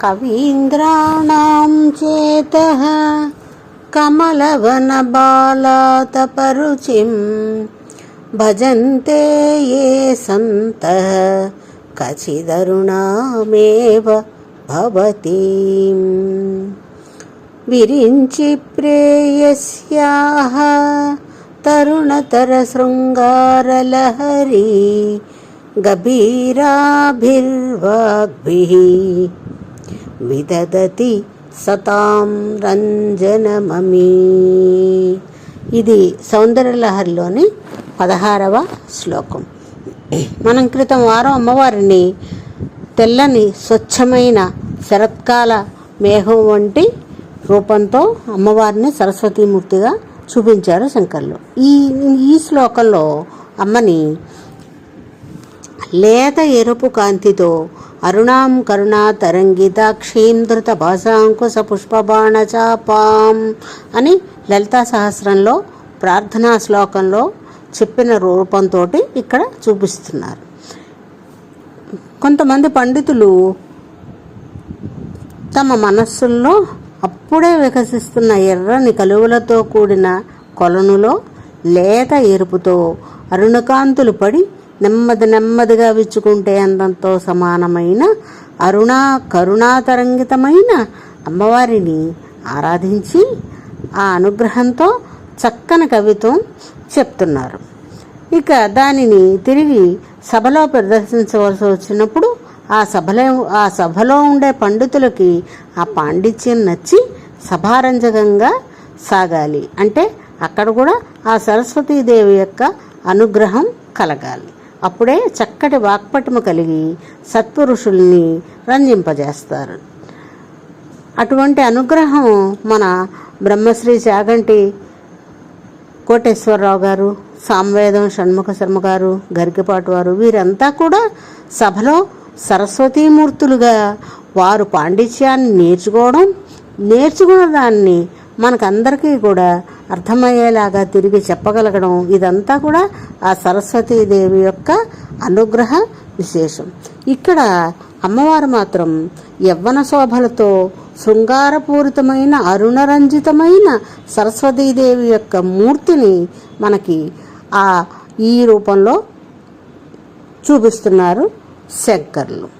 कवीन्द्राणां चेतः कमलवनबालातपरुचिं भजन्ते ये सन्तः कचिदरुणामेव भवतीम् विरिञ्चि प्रेयस्याः तरुणतरशृङ्गारलहरी गभीराभिर्वाग्भिः విదదతి సతాం రంజనమీ ఇది సౌందర్యలహరిలోని పదహారవ శ్లోకం. మనం క్రితం వారం అమ్మవారిని తెల్లని స్వచ్ఛమైన శరత్కాల మేఘం వంటి రూపంతో అమ్మవారిని సరస్వతీమూర్తిగా చూపించారు శంకర్లు. ఈ ఈ శ్లోకంలో అమ్మని లేత ఎరుపు కాంతితో అరుణాం కరుణా తరంగితాక్షీం ధృత భాషాంకుశ పుష్పబాణచాపాం అని లలితా సహస్రంలో ప్రార్థనా శ్లోకంలో చెప్పిన రూపంతో ఇక్కడ చూపిస్తున్నారు. కొంతమంది పండితులు తమ మనస్సుల్లో అప్పుడే వికసిస్తున్న ఎర్రని కలువలతో కూడిన కొలనులో లేత ఎరుపుతో అరుణకాంతులు పడి నెమ్మది నెమ్మదిగా విచ్చుకుంటే అందంతో సమానమైన అరుణా కరుణాతరంగితమైన అమ్మవారిని ఆరాధించి ఆ అనుగ్రహంతో చక్కని కవిత్వం చెప్తున్నారు. ఇక దానిని తిరిగి సభలో ప్రదర్శించవలసి వచ్చినప్పుడు ఆ సభలో ఆ సభలో ఉండే పండితులకి ఆ పాండిత్యం నచ్చి సభారంజకంగా సాగాలి. అంటే అక్కడ కూడా ఆ సరస్వతీదేవి యొక్క అనుగ్రహం కలగాలి. అప్పుడే చక్కటి వాక్పటము కలిగి సత్పురుషుల్ని రంజింపజేస్తారు. అటువంటి అనుగ్రహం మన బ్రహ్మశ్రీ చాగంటి కోటేశ్వరరావు గారు సామవేదం షణ్ముఖ శర్మ గారు గరికపాటి వారు వీరంతా కూడా సభలో సరస్వతీమూర్తులుగా వారు పాండిత్యాన్ని నేర్చుకోవడం నేర్చుకున్న దాన్ని మనకందరికీ కూడా అర్థమయ్యేలాగా తిరిగి చెప్పగలగడం ఇదంతా కూడా ఆ సరస్వతీదేవి యొక్క అనుగ్రహ విశేషం. ఇక్కడ అమ్మవారు మాత్రం యవ్వన శోభలతో శృంగారపూరితమైన అరుణరంజితమైన సరస్వతీదేవి యొక్క మూర్తిని మనకి ఆ ఈ రూపంలో చూపిస్తున్నారు శంకర్లు.